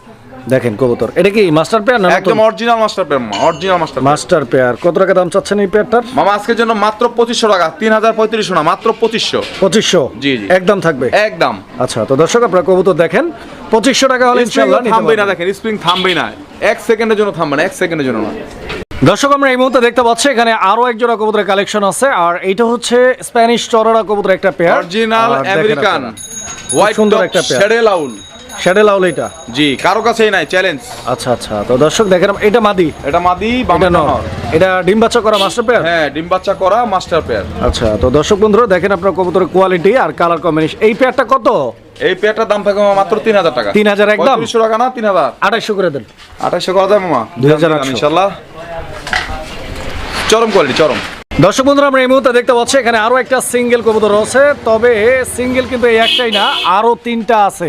দেখেন কবুতর। এটা কি মাস্টার পেয়ার না একদম original master pair original master master pair. কত টাকা দাম চাচ্ছেন এই পেয়ারটার? মামা আজকের জন্য মাত্র পঁচিশশো টাকা তিন হাজার পঁয়ত্রিশশো না মাত্র পঁচিশশো। পঁচিশশো? জি, জি। একদম থাকবে? একদম। আচ্ছা তো দর্শক আপনারা কবুতর দেখেন। পঁচিশশো টাকা হলে ইনশাল্লাহ নিতে থামবেই না দেখেন স্প্রিং থামবেই না। এক সেকেন্ডের জন্য থামবে না এক সেকেন্ডের জন্য না। দর্শক আমরা এই মুহূর্তে দেখতে পাচ্ছি এখানে আরও এক জোড়া কবুতরের কালেকশন আছে আর এইটা হচ্ছে স্প্যানিশ চররা কবুতর একটা পেয়ার অরিজিনাল আমেরিকান হোয়াইট সুন্দর একটা পেয়ার। শেডে লাউল শ্যাডে লাউল এটা জি কারও কাছেই নাই চ্যালেঞ্জ আচ্ছা আচ্ছা। তো দর্শক দেখেন এটা মাদি। এটা মাদি এটা নর। এটা ডিম বাচ্চা করা মাস্টার পেয়ার হ্যাঁ ডিম বাচ্চা করা মাস্টার পেয়ার আচ্ছা তো দর্শক বন্ধুরা দেখেন আপনার কবুতরের কোয়ালিটি আর কালার কম্বিনেশন এই পেয়ারটা কত? এই পেয়ারটার দাম থাকে মাত্র তিন হাজার টাকা। 3000 একদম? পঁয়ত্রিশশো টাকা না তিন হাজার? আড়াইশো করে দেন। আঠাশশো করা যায় মামা 2800 ইনশাল্লাহ। চরম কোয়ালিটি চরম। দর্শক বন্ধুরা আমরা এই মুহূর্তে দেখতে পাচ্ছি এখানে আরও একটা সিঙ্গেল কবুতর রয়েছে। তবে সিঙ্গেল কিন্তু এই একটাই না আরও তিনটা আছে।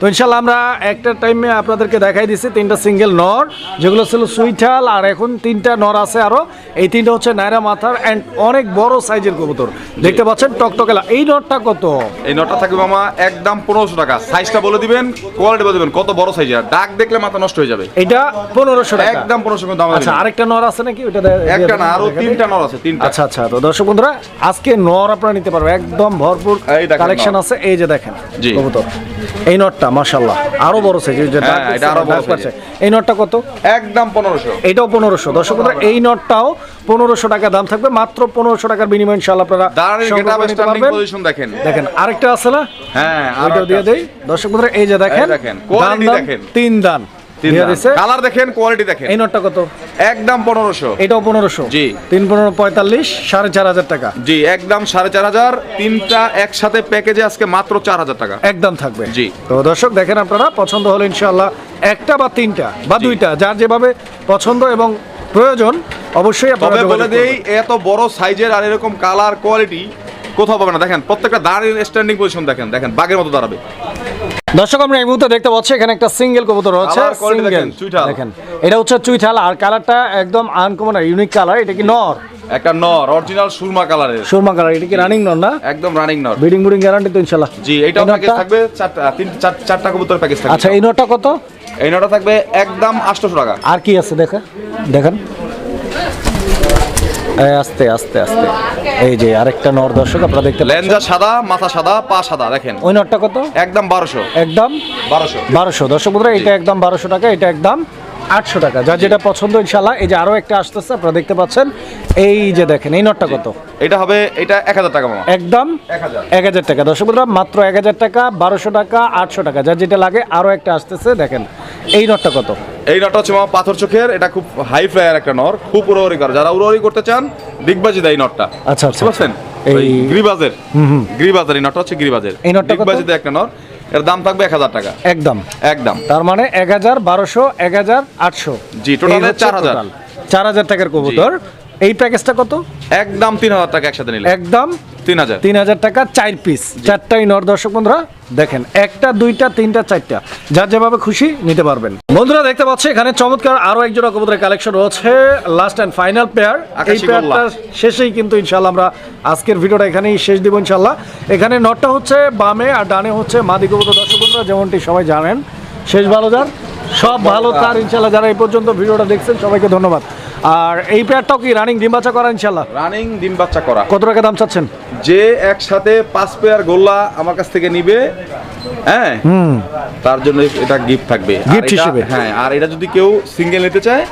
তো ইনশাল্লাহ আমরা একটা টাইমে আপনাদেরকে দেখাই দিছি তিনটা সিঙ্গেল নর যেগুলো ছিল সুইটাল আর এখন তিনটা নর আছে আরও। এই তিনটা হচ্ছে নাইরা মাথার অ্যান্ড অনেক বড় সাইজের কবুতর। দেখতে পাচ্ছেন টকটকেলা এই নরটা কত? এই নটা থাকবে মামা একদম পনেরোশো টাকা। সাইজটা বলে দিবেন কোয়ালিটি বলে দিবেন কত বড় সাইজ ডাক দেখলে মাথা নষ্ট হয়ে যাবে। এটা পনেরোশো টাকা। একদম পনেরোশো দাম আচ্ছা আরেকটা নর আছে নাকি? ওটা একটা না দেন, আরও তিনটা নর আছে তিনটা। আচ্ছা আচ্ছা তো দর্শক বন্ধুরা আজকে নর আপনারা নিতে পারবেন একদম ভরপুর কালেকশন আছে। এই যে দেখেন জি। কবুতর। এই নটটা মাশাল্লাহ আরও বড় সাইজ যে এটা আরও বড় পাচ্ছে। এই নটটা কত? একদম পনেরোশো। এটাও পনেরোশো। দর্শক বন্ধুরা এই নটটাও পনেরোশো টাকা দাম থাকবে। মাত্র পনেরোশো টাকার বিনিময় আপনারা। পজিশন দেখেন। দেখেন আরেকটা আছে না? হ্যাঁ আর দিয়ে দেই। দর্শক বন্ধুরা এই যে দেখেন দেখেন। তিন দান। কালার দেখেন কোয়ালিটি দেখেন। এই নটটা কত? একদম পনেরোশো। এটাও পনেরোশো। জি। তিন পনেরো পঁয়তাল্লিশ সাড়ে চার হাজার টাকা। জি একদম সাড়ে চার হাজার। তিনটা একসাথে প্যাকেজে আজকে মাত্র চার হাজার টাকা। একদম থাকবে। জি। তো দর্শক দেখেন আপনারা পছন্দ হলে ইনশাআল্লাহ একটা বা তিনটা বা দুইটা যার যেভাবে পছন্দ এবং প্রয়োজন অবশ্যই তবে বলে দেই এত বড় সাইজের আর এরকম কালার কোয়ালিটি কোথাও পাবে না। দেখেন প্রত্যেকটা দাঁড়িয়ে স্ট্যান্ডিং পজিশন দেখেন দেখেন বাঘের মতো দাঁড়াবে। দর্শক আমরা এই মুহূর্তে দেখতে পাচ্ছি এখানে একটা সিঙ্গেল কবুতর সিঙ্গেল দেখেন, এটা হচ্ছে চুইঠাল আর কালারটা একদম আনকমন আর ইউনিক কালার এটা কি নর? একটা নর অরিজিনাল সুরমা কালারের সুরমা কালার এটা কি রানিং নর না? একদম রানিং নর ব্রিডিং বুডিং গ্যারান্টি তো ইনশাআল্লাহ জি এই প্যাকেজ থাকবে চারটা তিন চার- চারটা কবুতর প্যাকেজ থাকবে। আচ্ছা এই নটটা কত? এই নটা থাকবে একদম আটশোশো টাকা। আর কি আছে দেখা দেখেন। এই আস্তে আস্তে আস্তে। এই যে আরেকটা নর দর্শক আপনারা দেখতে পাচ্ছেন। লেঞ্জা সাদা মাথা সাদা পা সাদা দেখেন। ওই নটটা কত? একদম বারোশো। একদম? বারোশো। বারোশো। দর্শক বন্ধুরা এটা একদম বারোশো টাকা এটা একদম আটশো টাকা। যার যেটা পছন্দ ইনশাল্লাহ এই যে আরও একটা আসতেছে আপনারা দেখতে পাচ্ছেন। এই যে দেখেন এই নটটা কত? এটা হবে এটা এক হাজার টাকা মামা। একদম? এক হাজার। টাকা। দর্শক বন্ধুরা মাত্র এক হাজার টাকা বারোশো টাকা আটশো টাকা। যার যেটা লাগে আরও একটা আসতেছে দেখেন। এই নটটা কত? এই নটটা হচ্ছে মামা পাথর চোখের এটা খুব হাই ফ্লায়ার একটা নর খুব উড়াউড়ি করে। যারা উড়াউড়ি করতে চান দিগবাজি দেয় নটটা। আচ্ছা আচ্ছা বুঝতে পারছেন এই- গ্রিবাজের। গ্রিবাজের এই নটটা হচ্ছে গ্রিবাজের। এই নটটা? দিগবাজি দেয় একটা নর। এর দাম থাকবে এক হাজার টাকা। একদম। একদম। তার মানে এক হাজার বারোশো এক হাজার আটশো। জি, total এ 4000 চার হাজার। টাকার কবুতর। এই প্যাকেজটা কত? একদম তিন হাজার টাকা একসাথে নিলে। একদম। তিন হাজার। তিন হাজার টাকা চার পিস চারটাই নর দর্শক বন্ধুরা দেখেন একটা দুইটা তিনটা চারটা। যার যেভাবে খুশি নিতে পারবেন। বন্ধুরা দেখতে পাচ্ছি এখানে চমৎকার আরও এক জোড়া কবুতরের কালেকশন রয়েছে লাস্ট অ্যান্ড ফাইনাল পেয়ার এই পেয়ারটা শেষেই কিন্তু ইনশাল্লাহ আমরা আজকের ভিডিওটা এখানেই শেষ দিব ইনশাল্লাহ এখানে নটটা হচ্ছে বামে আর ডানে হচ্ছে মাদি কবুতর। দর্শক বন্ধুরা যেমনটি সবাই জানেন শেষ ভালো যার। সব ভালো তার ইনশাল্লাহ যারা এই পর্যন্ত ভিডিওটা দেখছেন সবাইকে ধন্যবাদ। আর এই পেয়ারটাও কি রানিং ডিম বাচ্চা করা ইনশাল্লাহ রানিং ডিম বাচ্চা করা। কত টাকা দাম চাচ্ছেন? যে একসাথে পাঁচ পেয়ার গোল্লা আমার কাছ থেকে নিবে হ্যাঁ হুম। তার জন্য এটা গিফট থাকবে। গিফট হিসেবে। হ্যাঁ আর এটা যদি কেউ সিঙ্গেল নিতে চায়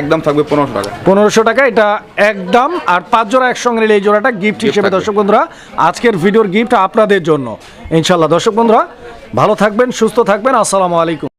একদম থাকবে পনেরোশো টাকা। পনেরোশো টাকা এটা একদম আর পাঁচ জোড়া একসঙ্গে নিলে এই জোড়াটা গিফট হিসেবে। দর্শক বন্ধুরা আজকের ভিডিওর গিফট আপনাদের জন্য। ইনশাল্লাহ দর্শক বন্ধুরা ভালো থাকবেন সুস্থ থাকবেন আসসালামু আলাইকুম।